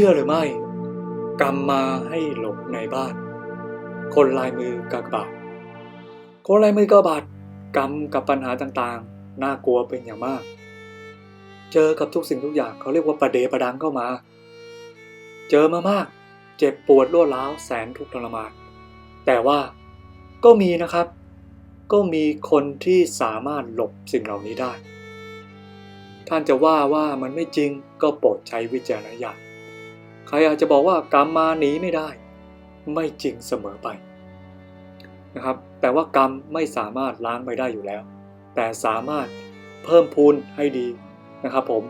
ชื่อหรือไม่ กรรมมาให้หลบในบ้าน คนลายมือกากบาทคนลายมือกากบาทกรรมกับปัญหาต่างๆ น่ากลัวเป็นอย่างมาก เจอกับทุกสิ่งทุกอย่างเขาเรียกว่าประเดประดังเข้ามา เจอมามาก เจ็บปวดรวดร้าวแสนทุกข์ทรมานแต่ว่าก็มีนะครับ ก็มีคนที่สามารถหลบสิ่งเหล่านี้ได้ ท่านจะว่าว่ามันไม่จริงก็โปรดใช้วิจารณญาณ ใครอาจจะบอกว่ากรรมมาหนีไม่ได้ ไม่จริงเสมอไปนะครับ แต่ว่ากรรมไม่สามารถล้างไปได้อยู่แล้ว แต่สามารถเพิ่มพูนให้ดีนะครับ ผม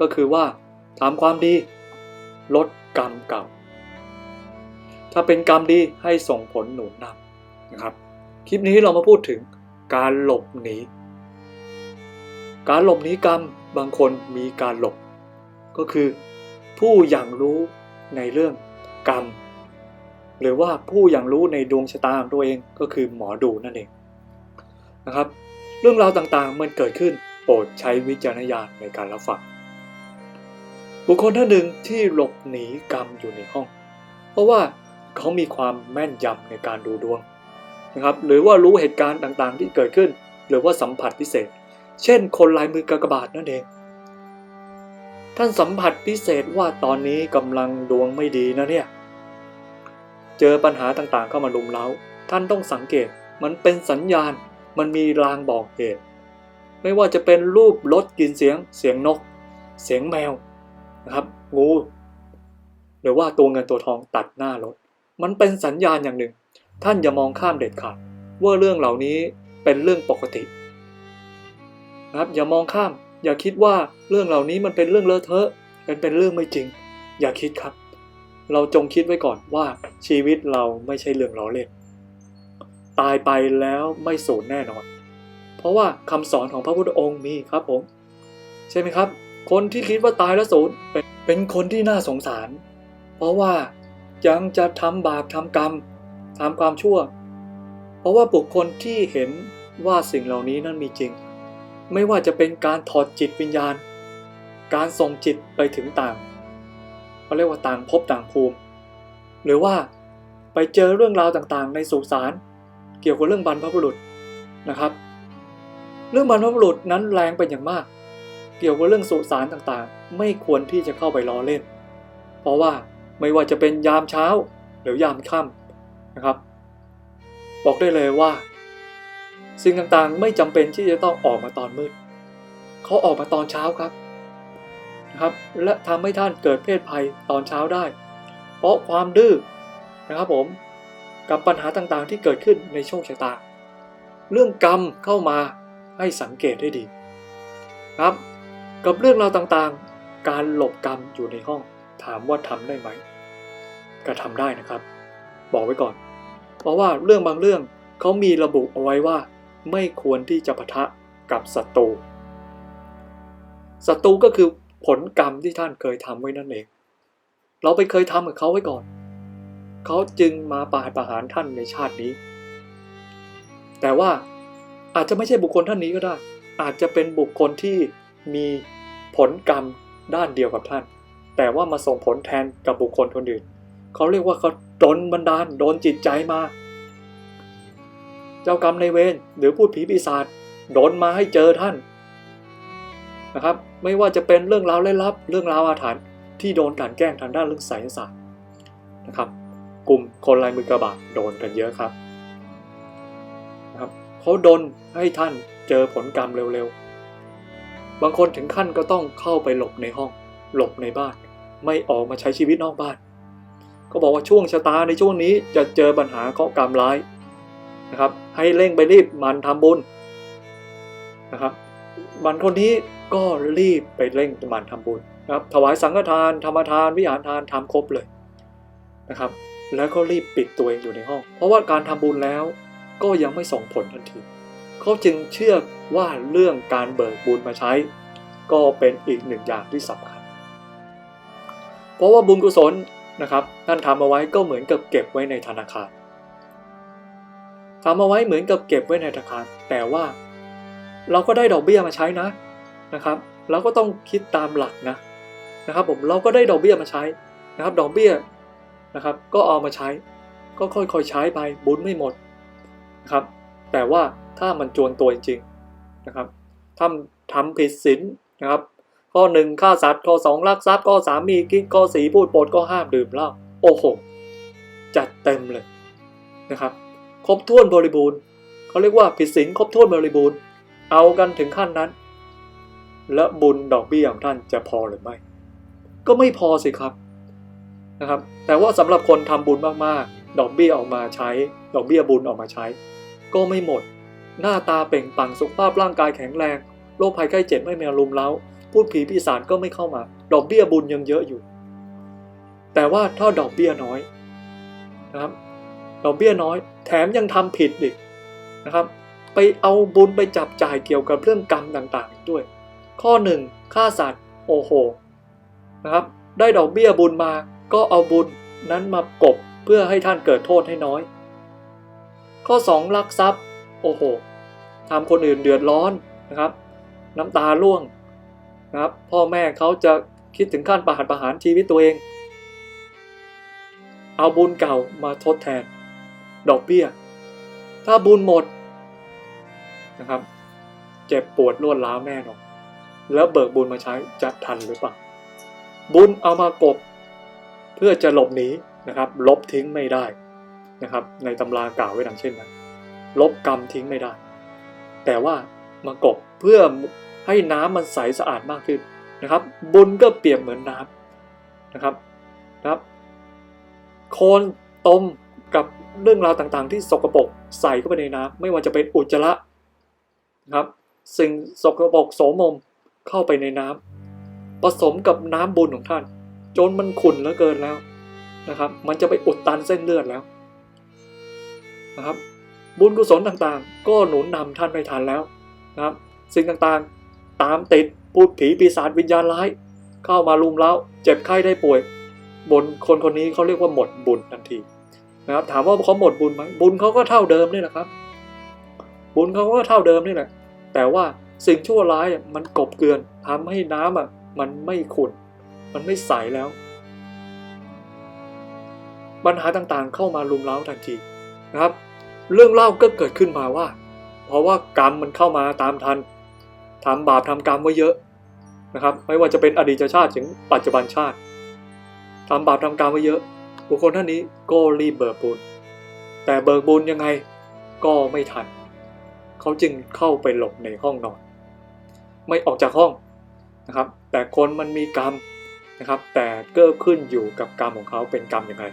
ก็คือว่าทำความดี ลดกรรมเก่า ถ้าเป็นกรรมดีให้ส่งผลหนุนนำนะครับ คลิปนี้เรามาพูดถึงการหลบหนี การหลบหนีกรรมบางคนมีการหลบ ก็คือผู้อย่างรู้ ในเรื่องกรรม หรือว่าผู้อย่างรู้ในดวงชะตาของตัวเองก็คือหมอดูนั่นเองนะครับ เรื่องราวต่างๆมันเกิดขึ้นโปรดใช้วิจารณญาณในการรับฟังบุคคลท่านหนึ่งที่หลบหนีกรรมอยู่ในห้อง เพราะว่าเขามีความแม่นยำในการดูดวงนะครับหรือว่ารู้เหตุการณ์ต่างๆที่เกิดขึ้น หรือว่าสัมผัสพิเศษ เช่น คนลายมือกากบาทนั่นเอง ท่านสัมผัสพิเศษว่าตอนนี้กำลังดวงไม่ดีนะเนี่ย เจอปัญหาต่างๆเข้ามาลุมเล้า ท่านต้องสังเกต มันเป็นสัญญาณ มันมีลางบอกเหตุ ไม่ว่าจะเป็นรูปรถกินเสียง เสียงนก เสียงแมวนะครับงูหรือว่าตัวเงินตัวทองตัดหน้ารถ มันเป็นสัญญาณอย่างหนึ่ง ท่านอย่ามองข้ามเด็ดขาดว่าเรื่องเหล่านี้เป็นเรื่องปกตินะครับอย่ามองข้าม อย่าคิดว่าเรื่องเหล่านี้มันเป็นเรื่องเลอะเทอะเป็นเป็นเรื่องไม่จริง อย่าคิดครับ เราจงคิดไว้ก่อนว่าชีวิตเราไม่ใช่เรื่องล้อเล่นตายไปแล้วไม่สูญแน่นอน เพราะว่าคำสอนของพระพุทธองค์มีครับผม ใช่ไหมครับ คนที่คิดว่าตายแล้วสูญเป็นเป็นคนที่น่าสงสาร เพราะว่ายังจะทำบาปทำกรรมทำความชั่ว เพราะว่าบุคคลที่เห็นว่าสิ่งเหล่านี้นั้นมีจริง ไม่ว่าจะเป็นการถอดจิตวิญญาณ การส่งจิตไปถึงต่างเขาเรียกว่าต่างภพต่างภูมิ หรือว่าไปเจอเรื่องราวต่างๆ ในสุสานเกี่ยวกับเรื่องบรรพบุรุษนะครับ เรื่องบรรพบุรุษนั้นแรงเป็นอย่างมาก เกี่ยวกับเรื่องสุสานต่างๆ ไม่ควรที่จะเข้าไปล้อเล่น เพราะว่าไม่ว่าจะเป็นยามเช้าหรือยามค่ำนะครับ บอกได้เลยว่า สิ่งต่างๆ ไม่จำเป็นที่จะต้องออกมาตอนมืดเขาออกมาตอนเช้าครับนะครับ และทำให้ท่านเกิดเพศภัยตอนเช้าได้ เพราะความดื้อนะครับผมกับปัญหาต่างๆที่เกิดขึ้นในโชคชะตา เรื่องกรรมเข้ามาให้สังเกตให้ดีครับ กับเรื่องราวต่างๆ การหลบกรรมอยู่ในห้อง ถามว่าทำได้ไหมก็ทำได้นะครับ บอกไว้ก่อน เพราะว่าเรื่องบางเรื่องเขามีระบุเอาไว้ว่า ไม่ควรที่จะปะทะกับศัตรูศัตรูก็คือผลกรรมที่ท่านเคยทำไว้นั่นเอง เราไปเคยทำกับเขาไว้ก่อน เขาจึงมาปาประหารท่านในชาตินี้ แต่ว่าอาจจะไม่ใช่บุคคลท่านนี้ก็ได้ อาจจะเป็นบุคคลที่มีผลกรรมด้านเดียวกับท่าน แต่ว่ามาส่งผลแทนกับบุคคลคนอื่น เขาเรียกว่าเขาโดนบันดาลโดนจิตใจมา เจ้ากรรมในเวรหรือพูดผีปีศาจโดนมาให้เจอท่านนะครับ ไม่ว่าจะเป็นเรื่องราวเลี้ลับ เรื่องราวอาถรรพ์ที่โดนกลั่นแกล้งทางด้านเรื่องไสยศาสตร์นะครับ กลุ่มคนลายมือกระบาดโดนกันเยอะครับนะครับเขาโดนให้ท่านเจอผลกรรมเร็วๆ บางคนถึงขั้นก็ต้องเข้าไปหลบในห้อง หลบในบ้าน ไม่ออกมาใช้ชีวิตนอกบ้าน ก็บอกว่าช่วงชะตาในช่วงนี้จะเจอปัญหาเคราะกรรมร้ายนะครับ ให้เร่งไปรีบมันทำบุญนะครับมันคนนี้ก็รีบไปเร่งมันทำบุญนะครับถวายสังฆทานธรรมทานวิหารทานทำครบเลยนะครับ แล้วก็รีบปิดตัวเองอยู่ในห้อง เพราะว่าการทำบุญแล้วก็ยังไม่ส่งผลทันทีเขาจึงเชื่อว่าเรื่องการเบิกบุญมาใช้ ก็เป็นอีกหนึ่งอย่างที่สำคัญ เพราะว่าบุญกุศลนะครับท่านทำเอาไว้ก็เหมือนกับเก็บไว้ในธนาคาร ทำเอาไว้เหมือนกับเก็บไว้ในธนาคาร แต่ว่า เราก็ได้ดอกเบี้ยมาใช้นะนะครับ เราก็ต้องคิดตามหลักนะนะครับผมเราก็ได้ดอกเบี้ยมาใช้นะครับ ดอกเบี้ยนะครับ ก็เอามาใช้ ก็ค่อยๆใช้ไปบุญไม่หมดนะครับ แต่ว่าถ้ามันจวนตัวจริงๆนะครับทำทำผิดศีลนะครับ ข้อหนึ่งฆ่าสัตว์ข้อสองลักทรัพย์ข้อสามมีกิ๊กข้อสี่พูดปดข้อห้ามดื่มเหล้าโอ้โหจัดเต็มเลยนะครับ ครบถ้วนบริบูรณ์เขาเรียกว่าผิดศีลครบถ้วนบริบูรณ์ เอากันถึงขั้นนั้น และบุญดอกเบี้ยของท่านจะพอหรือไม่ ก็ไม่พอสิครับนะครับ แต่ว่าสำหรับคนทำบุญมากๆ ดอกเบี้ยออกมาใช้ ดอกเบี้ยบุญออกมาใช้ ก็ไม่หมด หน้าตาเปล่งปลั่งสุขภาพร่างกายแข็งแรงโรคภัยไข้เจ็บไม่มารุมเร้าพูดผีปีศาจก็ไม่เข้ามา ดอกเบี้ยบุญยังเยอะอยู่ แต่ว่าถ้าดอกเบี้ยน้อยนะครับ ดอกเบี้ยน้อย แถมยังทำผิดอีกนะครับ ไปเอาบุญไปจับจ่ายเกี่ยวกับเรื่องกรรมต่างๆอีกด้วย ข้อหนึ่งฆ่าสัตว์โอ้โหนะครับได้ดอกเบี้ยบุญมาก็เอาบุญนั้นมากบเพื่อให้ท่านเกิดโทษให้น้อย ข้อ 2 ลักทรัพย์ โอ้โหทำคนอื่นเดือดร้อนนะครับ น้ำตาร่วงนะครับ พ่อแม่เขาจะคิดถึงขั้นประหารประหารชีวิตตัวเอง เอาบุญเก่ามาทดแทน ดอกเบี้ย ถ้าบุญหมดนะครับ เจ็บปวดรวดร้าวแน่นอนแล้วเบิกบุญมาใช้จะทันหรือเปล่า บุญเอามากบ เพื่อจะหลบหนีนะครับ ลบทิ้งไม่ได้นะครับ ในตำรากล่าวไว้ดังเช่นนั้น ลบกรรมทิ้งไม่ได้ แต่ว่ามากบเพื่อให้น้ำมันใสสะอาดมากขึ้นนะครับ บุญก็เปรียบเหมือนน้ำนะครับนะครับ โคลนตม กับเรื่องราวต่างๆ ที่สกปรกใส่เข้าไปในน้ำไม่ว่าจะเป็นอุจจาระนะครับสิ่งสกปรกโสมมเข้าไปในน้ำผสมกับน้ำบุญของท่าน จนมันขุ่นเหลือเกินแล้วนะครับ มันจะไปอุดตันเส้นเลือดแล้วนะครับ บุญกุศลต่างๆ ก็หนุนนำท่านไม่ทันแล้วนะครับ สิ่งต่างๆตามติดพูดผีปีศาจวิญญาณร้าย เข้ามาลุมเล้าเจ็บไข้ได้ป่วย บนคนคนนี้เขาเรียกว่าหมดบุญทันที นะครับถามว่าเขาหมดบุญไหมบุญเขาก็เท่าเดิมนี่แหละครับ บุญเขาก็เท่าเดิมนี่แหละ แต่ว่าสิ่งชั่วร้ายมันกบเกลื่อนทำให้น้ำอะมันไม่ขุ่นมันไม่ใสแล้วปัญหาต่างๆ เข้ามาลุมเล้าทันทีนะครับ เรื่องเล่าก็เกิดขึ้นมาว่า เพราะว่ากรรมมันเข้ามาตามทันทำบาปทำกรรมไว้เยอะนะครับ ไม่ว่าจะเป็นอดีตชาติถึงปัจจุบันชาติทำบาปทำกรรมไว้เยอะ บุคคลท่านนี้ก็รีบเบิกบุญ แต่เบิกบุญยังไงก็ไม่ทัน เขาจึงเข้าไปหลบในห้องนอน ไม่ออกจากห้องนะครับ แต่คนมันมีกรรมนะครับ แต่ก็ขึ้นอยู่กับกรรมของเขาเป็นกรรมยังไง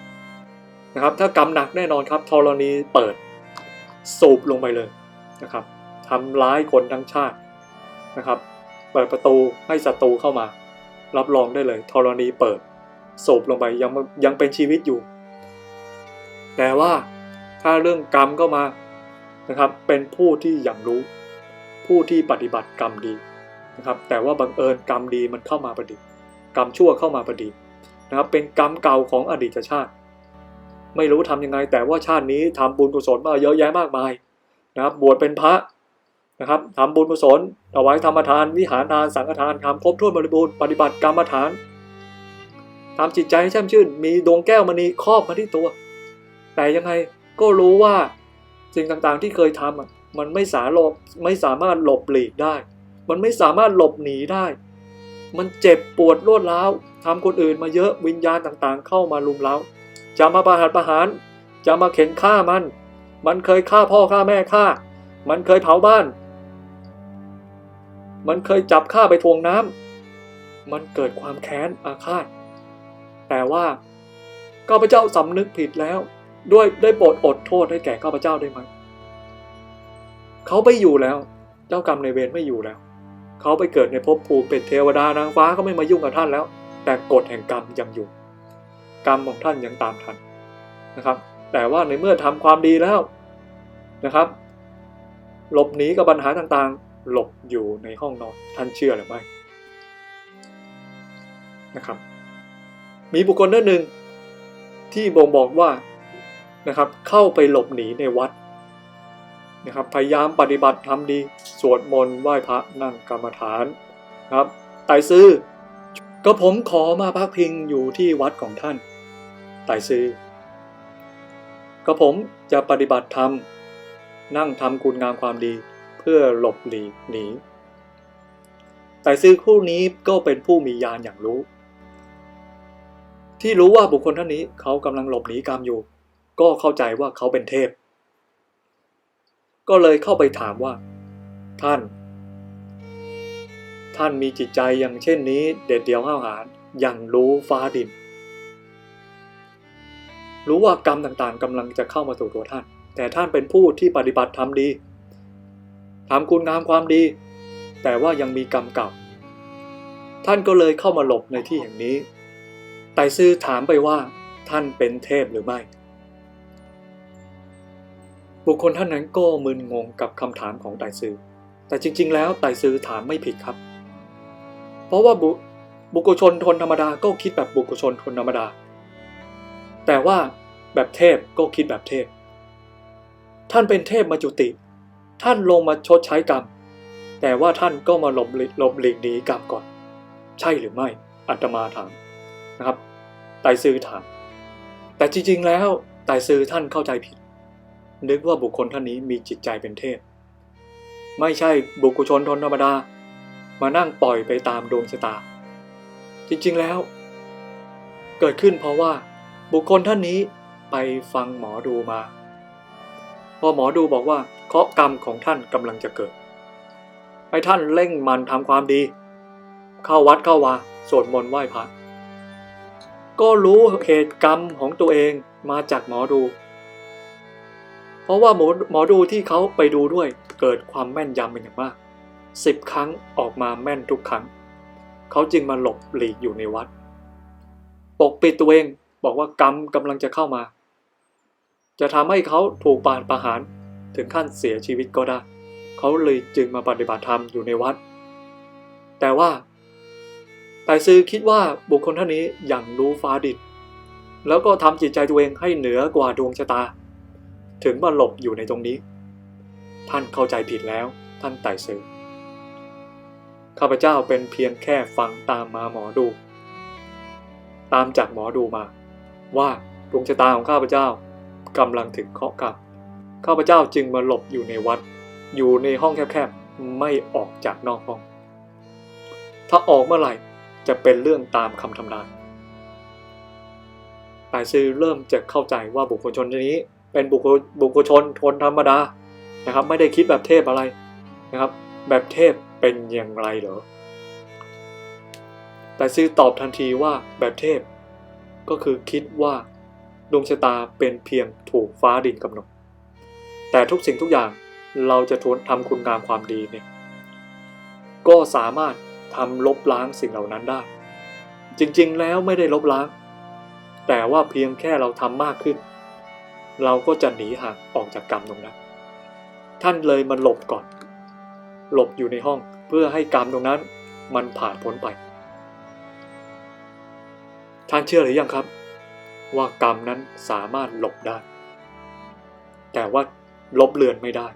นะครับ ถ้ากรรมหนักแน่นอนครับธรณีเปิด สูบลงไปเลยนะครับทำร้ายคนทั้งชาตินะครับ เปิดประตูให้ศัตรูเข้ามา รับรองได้เลยธรณีเปิด สูบลงไปยังยังเป็นชีวิตอยู่ แต่ว่าถ้าเรื่องกรรมก็มานะครับ เป็นผู้ที่อย่างรู้ ผู้ที่ปฏิบัติกรรมดีนะครับ แต่ว่าบังเอิญกรรมดีมันเข้ามาประดิษฐ์กรรมชั่วเข้ามาประดิษฐ์นะครับ เป็นกรรมเก่าของอดีตชาติ ไม่รู้ทำยังไง แต่ว่าชาตินี้ทำบุญกุศลมาเยอะแยะมากมายนะครับ บวชเป็นพระนะครับทำบุญกุศลถวายธรรมทาน วิหารทาน สังฆทานทำครบถ้วนบริบูรณ์ปฏิบัติกรรมฐาน ทำจิตใจให้แช่มชื่น มีดวงแก้วมณีครอบมาที่ตัว แต่ยังไงก็รู้ว่าสิ่งต่างๆที่เคยทำมันไม่สาหลบไม่สามารถหลบหลีกได้ มันไม่สามารถหลบหนีได้ มันเจ็บปวดรวดร้าวทำคนอื่นมาเยอะวิญญาณต่างๆ เข้ามาลุมเล้าจะมาประหารประหาร จะมาเข็นฆ่ามัน มันเคยฆ่าพ่อฆ่าแม่ฆ่า มันเคยเผาบ้าน มันเคยจับฆ่าไปทวงน้ำมันเกิดความแค้นอาฆาต แต่ว่าข้าพเจ้าสำนึกผิดแล้ว ด้วยได้โปรดอดโทษให้แก่ข้าพเจ้าได้ไหมเขาไปอยู่แล้ว เจ้ากรรมในเวรไม่อยู่แล้ว เขาไปเกิดในภพภูมิเป็นเทวดานางฟ้าก็ไม่มายุ่งกับท่านแล้ว แต่กฎแห่งกรรมยังอยู่ กรรมของท่านยังตามทันนะครับ แต่ว่าในเมื่อทำความดีแล้วนะครับ หลบหนีกับปัญหาต่างๆ หลบอยู่ในห้องนอนท่านเชื่อหรือไม่นะครับ มีบุคคลท่านหนึ่งที่บ่งบอกว่านะครับเข้าไปหลบหนีในวัดนะครับพยายามปฏิบัติทำดี สวดมนต์ไหว้พระนั่งกรรมฐานนะครับไต่ซื้อก็ผมขอมาพักพิงอยู่ที่วัดของท่าน ไต่ซือก็ผมจะปฏิบัติธรรมนั่งทำคุณงามความดีเพื่อหลบหลีหนีไต่ซือคู่นี้ก็เป็นผู้มีญาณอย่างรู้ ที่รู้ว่าบุคคลท่านนี้เขากำลังหลบหนีกรรมอยู่ ก็เข้าใจว่าเขาเป็นเทพ ก็เลยเข้าไปถามว่า ท่าน ท่านมีจิตใจอย่างเช่นนี้ เด็ดเดี่ยวห้าวหาญอย่างรู้ฟ้าดิน รู้ว่ากรรมต่างๆกำลังจะเข้ามาสู่ตัวท่าน แต่ท่านเป็นผู้ที่ปฏิบัติทำดีทำคุณงามความดี แต่ว่ายังมีกรรมเก่า ท่านก็เลยเข้ามาหลบในที่แห่งนี้ ไต่ซื่อถามไปว่าท่านเป็นเทพหรือไม่ บุคคลท่านนั้นก็มึนงงกับคำถามของไต่ซื่อแต่จริง ๆ แล้วไต่ซื่อถามไม่ผิดครับ เพราะว่าบุบุคคลชนทนธรรมดาก็คิดแบบบุคคลชนทนธรรมดา แต่ว่าแบบเทพก็คิดแบบเทพ ท่านเป็นเทพมาจุติ ท่านลงมาชดใช้กรรม แต่ว่าท่านก็มาหลบหลีกหลบหลีกหนีกรรมก่อน ใช่หรือไม่อัตมาถาม นะครับ ไต่ซือถาม แต่จริง ๆ แล้วไต่ซือท่านเข้าใจผิด นึกว่าบุคคลท่านนี้มีจิตใจเป็นเทพ ไม่ใช่บุคคลชนทนธรรมดา มานั่งปล่อยไปตามดวงชะตา จริง ๆ แล้ว เกิดขึ้นเพราะว่าบุคคลท่านนี้ไปฟังหมอดูมา พอหมอดูบอกว่าเคราะกรรมของท่านกำลังจะเกิด ให้ท่านเร่งมันทำความดี เข้าวัดเข้าวาสวดมนต์ไหว้พระ ก็รู้เหตุกรรมของตัวเองมาจากหมอดู เพราะว่าหมอหมอดูที่เขาไปดูด้วยเกิดความแม่นยำเป็นอย่างมากสิบครั้งออกมาแม่นทุกครั้ง เขาจึงมาหลบหลีกอยู่ในวัด ปกปิดตัวเองบอกว่ากรรมกำลังจะเข้ามา จะทำให้เขาถูกปานประหารถึงขั้นเสียชีวิตก็ได้ เขาเลยจึงมาปฏิบัติธรรมอยู่ในวัด แต่ว่า ไต่ซือคิดว่าบุคคลท่านนี้อย่างรู้ฟ้าดินแล้วก็ทำจิตใจตัวเองให้เหนือกว่าดวงชะตา ถึงมาหลบอยู่ในตรงนี้ ท่านเข้าใจผิดแล้วท่านไต่ซือข้าพเจ้าเป็นเพียงแค่ฟังตามมาหมอดู ตามจากหมอดูมา ว่าดวงชะตาของข้าพเจ้ากำลังถึงเคาะกรรมข้าพเจ้าจึงมาหลบอยู่ในวัด อยู่ในห้องแคบๆไม่ออกจากนอกห้อง ถ้าออกเมื่อไหร่ จะเป็นเรื่องตามคำทำนายไตซือเริ่มจะเข้าใจว่าบุคคลชนนี้ เป็นบุคคลบุคคลชนทนธรรมดานะครับ ไม่ได้คิดแบบเทพอะไรนะครับ แบบเทพเป็นอย่างไรเหรอแต่ซือตอบทันทีว่าแบบเทพ ก็คือคิดว่าดวงชะตาเป็นเพียงถูกฟ้าดินกำหนด แต่ทุกสิ่งทุกอย่างเราจะทวนทำคุณงามความดีเนี่ย ก็สามารถ ทำลบล้างสิ่งเหล่านั้นได้ จริงๆแล้วไม่ได้ลบล้าง แต่ว่าเพียงแค่เราทำมากขึ้น เราก็จะหนีห่างออกจากกรรมตรงนั้น ท่านเลยมาหลบก่อน หลบอยู่ในห้องเพื่อให้กรรมตรงนั้นมันผ่านพ้นไป ท่านเชื่อหรือยังครับ ว่ากรรมนั้นสามารถหลบได้ แต่ว่าลบเลือนไม่ได้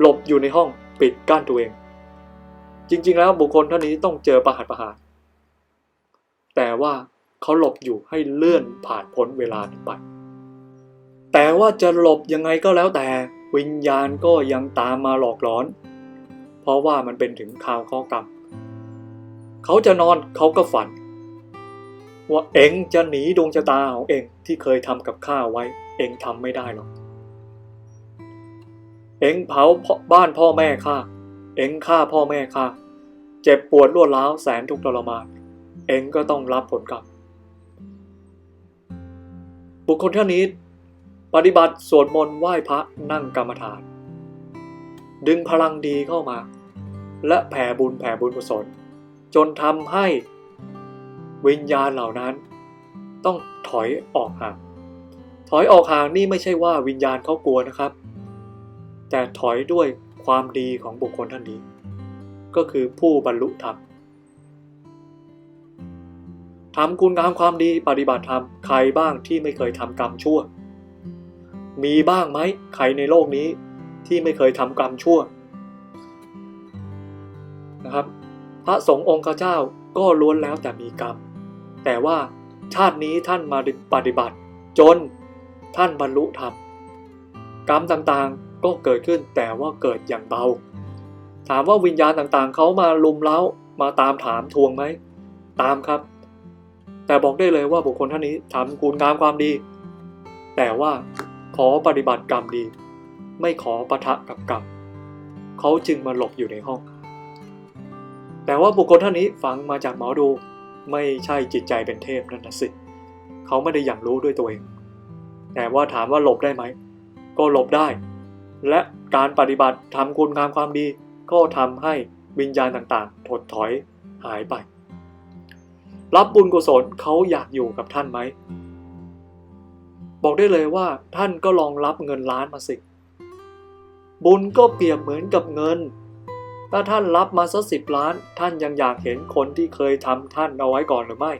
หลบอยู่ในห้องปิดกั้นตัวเอง จริง ๆ แล้วบุคคลท่านนี้ต้องเจอประหัตประหารแต่ว่าเขาหลบอยู่ให้เลื่อนผ่านพ้นเวลาไป แต่ว่าจะหลบยังไงก็แล้วแต่วิญญาณก็ยังตามมาหลอกหลอน เพราะว่ามันเป็นถึงข่าวข้อกรรม เขาจะนอนเขาก็ฝัน ว่าเองจะหนีดวงชะตาของเองที่เคยทำกับข้าไว้ เองทำไม่ได้หรอก เองเผาบ้านพ่อแม่ข้า เองฆ่าพ่อแม่ข้า เจ็บปวดรวดร้าวแสนทุกข์ทรมาน เองก็ต้องรับผลกรรม บุคคลท่านนี้ ปฏิบัติสวดมนต์ไหว้พระนั่งกรรมฐาน ดึงพลังดีเข้ามา และแผ่บุญแผ่บุญกุศล จนทำให้วิญญาณเหล่านั้น ต้องถอยออกห่าง ถอยออกห่างนี่ไม่ใช่ว่าวิญญาณเขากลัวนะครับ แต่ถอยด้วยความดีของบุคคลท่านนี้ ก็คือผู้บรรลุธรรมทำคุณงามความดีปฏิบัติธรรมใครบ้างที่ไม่เคยทำกรรมชั่ว มีบ้างไหมใครในโลกนี้ที่ไม่เคยทำกรรมชั่วนะครับ พระสงฆ์องค์เจ้าก็ล้วนแล้วแต่มีกรรม แต่ว่าชาตินี้ท่านมาปฏิบัติ จนท่านบรรลุธรรมกรรมต่างๆก็เกิดขึ้นแต่ว่าเกิดอย่างเบา ถามว่าวิญญาณต่างๆ เขามาลุมเล้ามาตามถามทวงไหม ตามครับ แต่บอกได้เลยว่าบุคคลท่านนี้ทำคุณงามความดี แต่ว่าขอปฏิบัติกรรมดี ไม่ขอปะทะกับกรรมเขาจึงมาหลบอยู่ในห้อง แต่ว่าบุคคลท่านนี้ฟังมาจากหมอดูไม่ใช่จิตใจเป็นเทพนั่นนะสิเขาไม่ได้อย่างรู้ด้วยตัวเอง แต่ว่าถามว่าหลบได้ไหม ก็หลบได้ และการปฏิบัติทำคุณงามความดี ก็ทำให้วิญญาณต่างๆ ถดถอยหายไป รับบุญกุศลเขาอยากอยู่กับท่านไหม บอกได้เลยว่าท่านก็ลองรับเงินล้านมาสิ บุญก็เปรียบเหมือนกับเงิน ถ้าท่านรับมาสักสิบล้าน ท่านยังอยากเห็นคนที่เคยทำท่านเอาไว้ก่อนหรือไม่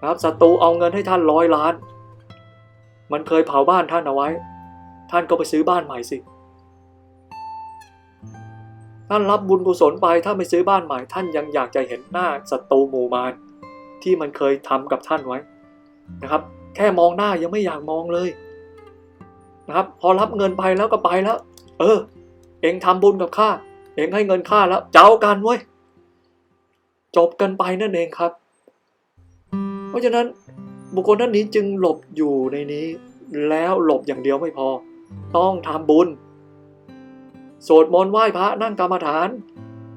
นะครับศัตรูเอาเงินให้ท่านร้อยล้าน มันเคยเผาบ้านท่านเอาไว้ ท่านก็ไปซื้อบ้านใหม่สิ ท่านรับบุญกุศลไปถ้าไม่ซื้อบ้านใหม่ ท่านยังอยากจะเห็นหน้าศัตรูหมู่มารที่มันเคยทำกับท่านไว้นะครับ แค่มองหน้ายังไม่อยากมองเลยนะครับ พอรับเงินไปแล้วก็ไปแล้ว เออ เองทำบุญกับข้าเองให้เงินข้าแล้วเจ้ากันเว้ยจบกันไปนั่นเองครับ เพราะฉะนั้นบุคคลท่านนี้จึงหลบอยู่ในนี้ แล้วหลบอย่างเดียวไม่พอ ต้องทำบุญ สวดมนต์ไหว้พระนั่งกรรมฐาน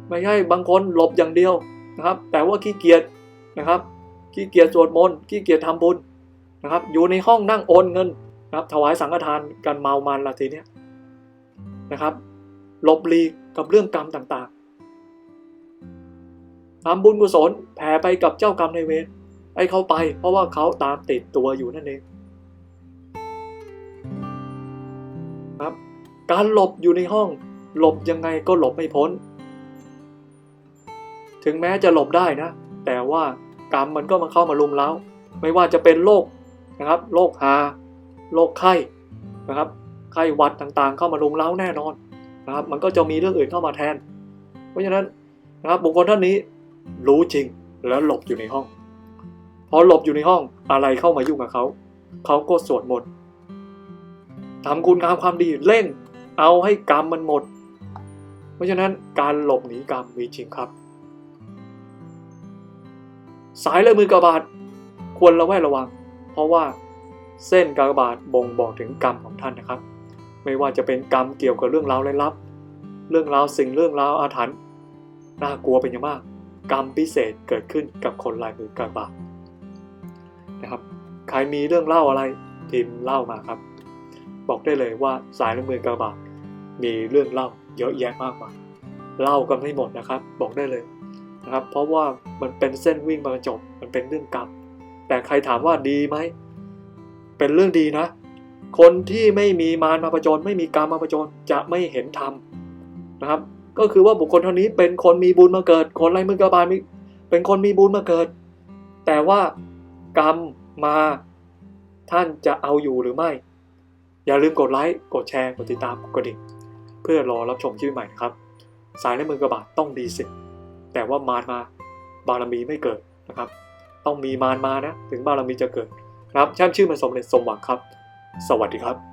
ไม่ใช่บางคนหลบอย่างเดียวนะครับ แต่ว่าขี้เกียจนะครับขี้เกียจสวดมนต์ขี้เกียจทำบุญนะครับ อยู่ในห้องนั่งโอนเงินนะครับ ถวายสังฆทานกันเมามันละทีเนี้ยนะครับหลบหลีกกับเรื่องกรรมต่างๆทำบุญกุศลแผ่ไปกับเจ้ากรรมในายเวรให้เขาไป เพราะว่าเขาตามติดตัวอยู่นั่นเองครับ การหลบอยู่ในห้อง หลบยังไงก็หลบไม่พ้น ถึงแม้จะหลบได้นะ แต่ว่ากรรมมันก็มาเข้ามาลุมเล้า ไม่ว่าจะเป็นโรคนะครับ โรคหา โรคไข้นะครับ ไข้หวัดต่างๆ เข้ามาลุมเล้าแน่นอนนะครับ มันก็จะมีเรื่องอื่นเข้ามาแทน เพราะฉะนั้นนะครับบุคคลท่านนี้รู้จริงแล้วหลบอยู่ในห้อง พอหลบอยู่ในห้องอะไรเข้ามายุ่งกับเขา เขาก็สวดมนต์ทำคุณงามความดีเร่ง เอาให้กรรมมันหมด เพราะฉะนั้นการหลบหนีกรรมมีจริงครับ สายและมือกระบาดควรระแวดระวัง เพราะว่าเส้นกระบาดบ่งบอกถึงกรรมของท่านนะครับ ไม่ว่าจะเป็นกรรมเกี่ยวกับเรื่องราวลี้ลับ เรื่องราวสิ่งเรื่องราวอาถรรพ์น่ากลัวเป็นอย่างมาก กรรมพิเศษเกิดขึ้นกับคนลายมือกระบาดนะครับ ใครมีเรื่องเล่าอะไรพิมพ์เล่ามาครับ บอกได้เลยว่าสายและมือกระบาดมีเรื่องเล่า เยอะแยะมากมายเล่ากันไม่หมดนะครับ บอกได้เลยนะครับ เพราะว่ามันเป็นเส้นวิ่งมาจบ มันเป็นเรื่องกรรมแต่ใครถามว่าดีไหมเป็นเรื่องดีนะ คนที่ไม่มีมารมาประจนไม่มีกรรมมาประจนจะไม่เห็นธรรมนะครับ ก็คือว่าบุคคลเท่านี้เป็นคนมีบุญมาเกิด คนไรมือกระบาลเป็นคนมีบุญมาเกิด แต่ว่ากรรมมาท่านจะเอาอยู่หรือไม่ อย่าลืมกดไลค์ กดแชร์ กดติดตาม กดกระดิ่ง เพื่อรอรับชมชีวิตใหม่นะครับ สายและมือกระบาดต้องดีสิ แต่ว่ามารมาบารมีไม่เกิดนะครับ ต้องมีมารมานะ ถึงบารมีจะเกิดนะครับแช่มชื่อมันสมเด็จสมหวังครับ สวัสดีครับ